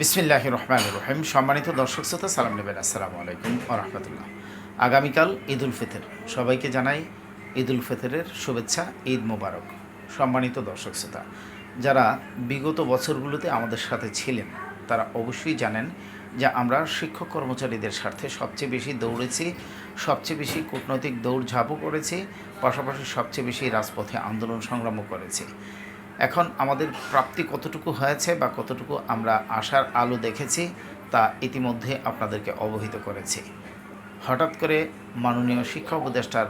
বিসমিল্লাহ রহমান রহিম। সম্মানিত দর্শক শ্রোতা, সালাম নেবেন। আসসালামু আলাইকুম রহমতুল্লাহ। আগামীকাল ঈদ উল ফিতর। সবাইকে জানাই ঈদ উল ফিতরের শুভেচ্ছা, ঈদ মোবারক। সম্মানিত দর্শক শ্রোতা, যারা বিগত বছরগুলোতে আমাদের সাথে ছিলেন, তারা অবশ্যই জানেন যে আমরা শিক্ষক কর্মচারীদের স্বার্থে সবচেয়ে বেশি দৌড়েছি, সবচেয়ে বেশি কূটনৈতিক দৌড়ঝাঁপও করেছি, পাশাপাশি সবচেয়ে বেশি রাজপথে আন্দোলন সংগ্রামও করেছি। এখন আমাদের প্রাপ্তি কতটুকু হয়েছে বা কতটুকু আমরা আশার আলো দেখেছি তা ইতিমধ্যে আপনাদেরকে অবহিত করেছি। হঠাৎ করে মাননীয় শিক্ষা উপদেষ্টার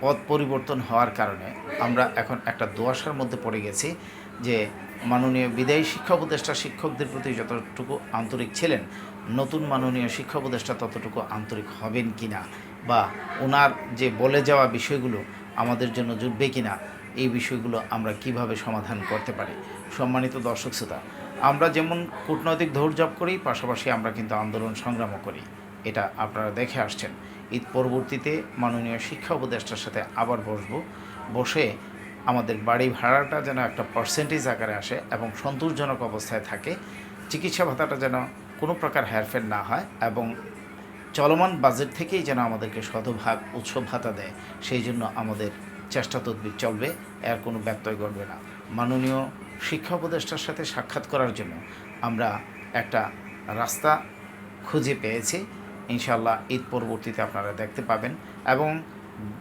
পদ পরিবর্তন হওয়ার কারণে আমরা এখন একটা দোয়াশার মধ্যে পড়ে গেছি যে মাননীয় বিদায়ী শিক্ষা উপদেষ্টা শিক্ষকদের প্রতি যতটুকু আন্তরিক ছিলেন, নতুন মাননীয় শিক্ষা উপদেষ্টা ততটুকু আন্তরিক হবেন কিনা বা ওনার যে বলে যাওয়া বিষয়গুলো আমাদের জন্য জুটবে কিনা এই বিষয়গুলো আমরা কীভাবে সমাধান করতে পারি? সম্মানিত দর্শক শ্রোতা, আমরা যেমন কূটনৈতিক দৌড়ঝাঁপ করি, পাশাপাশি আমরা কিন্তু আন্দোলন সংগ্রামও করি। এটা আপনারা দেখে আসছেন। ঈদ পরবর্তীতে মাননীয় শিক্ষা উপদেষ্টার সাথে আবার বসবো। বসে আমাদের বাড়ি ভাড়াটা যেন একটা পার্সেন্টেজ আকারে আসে এবং সন্তোষজনক অবস্থায় থাকে। চিকিৎসা ভাতাটা যেন কোনো প্রকার হেরফের না হয় এবং চলমান বাজেট থেকেই যেন আমাদেরকে শতভাগ উৎসব ভাতা দেয়, সেই জন্য আমাদের চেষ্টা তদবির চলবে, এর কোনো ব্যত্যয় ঘটবে না। মাননীয় শিক্ষা উপদেষ্টার সাথে সাক্ষাৎ করার জন্য আমরা একটা রাস্তা খুঁজে পেয়েছি। ইনশাল্লাহ ঈদ পরবর্তীতে আপনারা দেখতে পাবেন এবং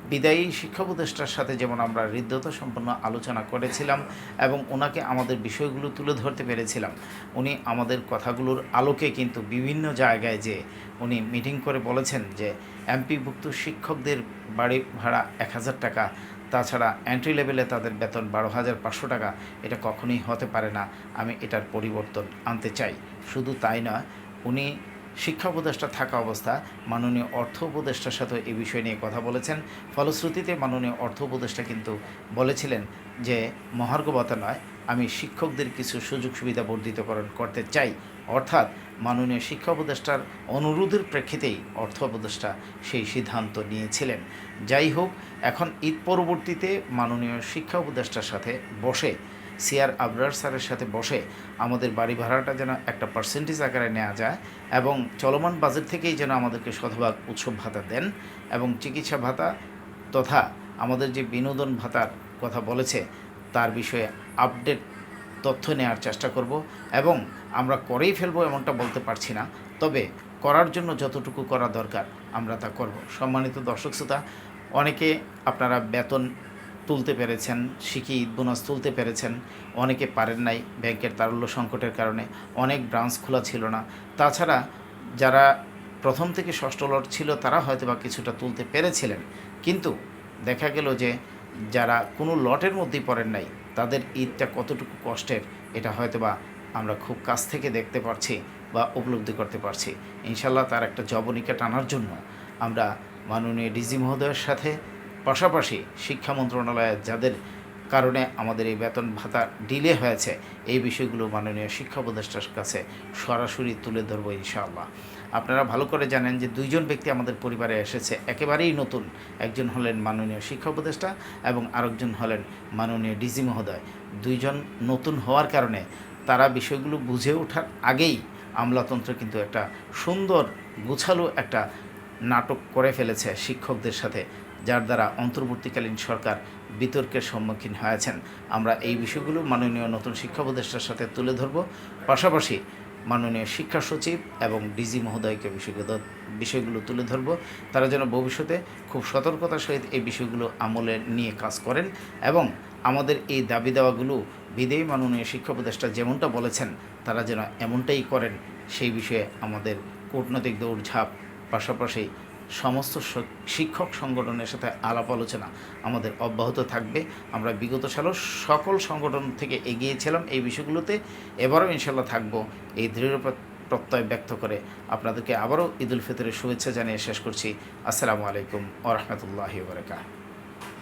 বিদায়ী শিক্ষা উপদেষ্টার সাথে যেমন আমরা হৃদ্যতা সম্পন্ন আলোচনা করেছিলাম এবং ওনাকে আমাদের বিষয়গুলো তুলে ধরতে পেরেছিলাম, উনি আমাদের কথাগুলোর আলোকে কিন্তু বিভিন্ন জায়গায় যে উনি মিটিং করে বলেছেন যে এমপিভুক্ত শিক্ষকদের বাড়ি ভাড়া এক হাজার টাকা, তাছাড়া এন্ট্রি লেভেলে তাদের বেতন বারো হাজার পাঁচশো টাকা, এটা কখনোই হতে পারে না। আমি এটার পরিবর্তন আনতে চাই। শুধু তাই নয়, উনি শিক্ষা উপদেষ্টা থাকা অবস্থা, মাননীয় অর্থ উপদেষ্টার সাথে এই বিষয় নিয়ে কথা বলেছেন। ফলশ্রুতিতে মাননীয় অর্থ উপদেষ্টা কিন্তু বলেছিলেন যে, মহার্ঘ ভাতা নয়, আমি শিক্ষকদের কিছু সুযোগ সুবিধা বর্ধিতকরণ করতে চাই। অর্থাৎ মাননীয় শিক্ষা উপদেষ্টার অনুরোধের প্রেক্ষিতেই অর্থ উপদেষ্টা সেই সিদ্ধান্ত নিয়েছিলেন। যাই হোক, এখন ঈদ পরবর্তীতে মাননীয় শিক্ষা উপদেষ্টার সাথে বসে সিআর আবরার স্যারের সাথে বসে আমাদের বাড়ি ভাড়াটা যেন একটা পার্সেন্টেজ আকারে নেওয়া যায় এবং চলমান বাজেট থেকেই যেন আমাদেরকে শতভাগ উৎসব ভাতা দেন এবং চিকিৎসা ভাতা তথা আমাদের যে বিনোদন ভাতার কথা বলেছে, তার বিষয়ে আপডেট তথ্য নেওয়ার চেষ্টা করব এবং আমরা করেই ফেলব এমনটা বলতে পারছি না। তবে করার জন্য যতটুকু করা দরকার আমরা তা করব। সম্মানিত দর্শক শ্রোতা, অনেকে আপনারা বেতন তুলতে পেরেছেন, শিখি ঈদ বোনাস তুলতে পেরেছেন, অনেকে পারেন নাই ব্যাংকের তারল্য সংকটের কারণে, অনেক ব্রাঞ্চ খোলা ছিল না। তাছাড়া যারা প্রথম থেকে ষষ্ঠ লট ছিল, তারা হয়তো বা কিছুটা তুলতে পেরেছিলেন। কিন্তু দেখা গেল যে যারা কোনো লটের মধ্যেই পড়েন নাই, তাদের ঈদটা কতটুকু কষ্টের, এটা হয়তো বা আমরা খুব কাছ থেকে দেখতে পারছি বা উপলব্ধি করতে পারছি। ইনশাল্লাহ তার একটা জবনিকা টানার জন্য আমরা মাননীয় ডিজি মহোদয়ের সাথে পাশাপাশি শিক্ষা মন্ত্রণালয়ে যাদের কারণে আমাদের এই বেতন ভাতা ডিলে হয়েছে, এই বিষয়গুলো মাননীয় শিক্ষা উপদেষ্টার কাছে সরাসরি তুলে ধরবো ইনশাআল্লাহ। আপনারা ভালো করে জানেন যে দুইজন ব্যক্তি আমাদের পরিবারে এসেছে, একেবারেই নতুন। একজন হলেন মাননীয় শিক্ষা উপদেষ্টা এবং আরেকজন হলেন মাননীয় ডিজি মহোদয়। দুইজন নতুন হওয়ার কারণে তারা বিষয়গুলো বুঝে ওঠার আগেই আমলাতন্ত্র কিন্তু একটা সুন্দর, গুছালো একটা নাটক করে ফেলেছে শিক্ষকদের সাথে। যার দ্বারা অন্তর্বর্তীকালীন সরকার বিতর্কের সম্মুখীন হয়েছেন। আমরা এই বিষয়গুলো মাননীয় নতুন শিক্ষা উপদেষ্টার সাথে তুলে ধরব। পাশাপাশি মাননীয় শিক্ষা সচিব এবং ডিজি মহোদয়কে বিষয়গুলো বিষয়গুলো তুলে ধরব। তারা যেন ভবিষ্যতে খুব সতর্কতার সহিত এই বিষয়গুলো আমলে নিয়ে কাজ করেন এবং আমাদের এই দাবি দেওয়াগুলো বিদেয়ী মাননীয় শিক্ষা উপদেষ্টা যেমনটা বলেছেন, তারা যেন এমনটাই করেন, সেই বিষয়ে আমাদের কূটনৈতিক দৌড়ঝাঁপ, পাশাপাশি সমস্ত শিক্ষক সংগঠনের সাথে আলাপ আলোচনা আমাদের অব্যাহত থাকবে। আমরা বিগত সালেও সকল সংগঠন থেকে এগিয়েছিলাম এই বিষয়গুলোতে। এবারও ইনশাল্লাহ থাকব এই দৃঢ় প্র- প্রত্যয় ব্যক্ত করে। আপনাদেরকে আবারও ঈদুল ফিতরের শুভেচ্ছা জানিয়ে শেষ করছি। আসসালামু আলাইকুম ওরহমতুল্লাহি বারকাত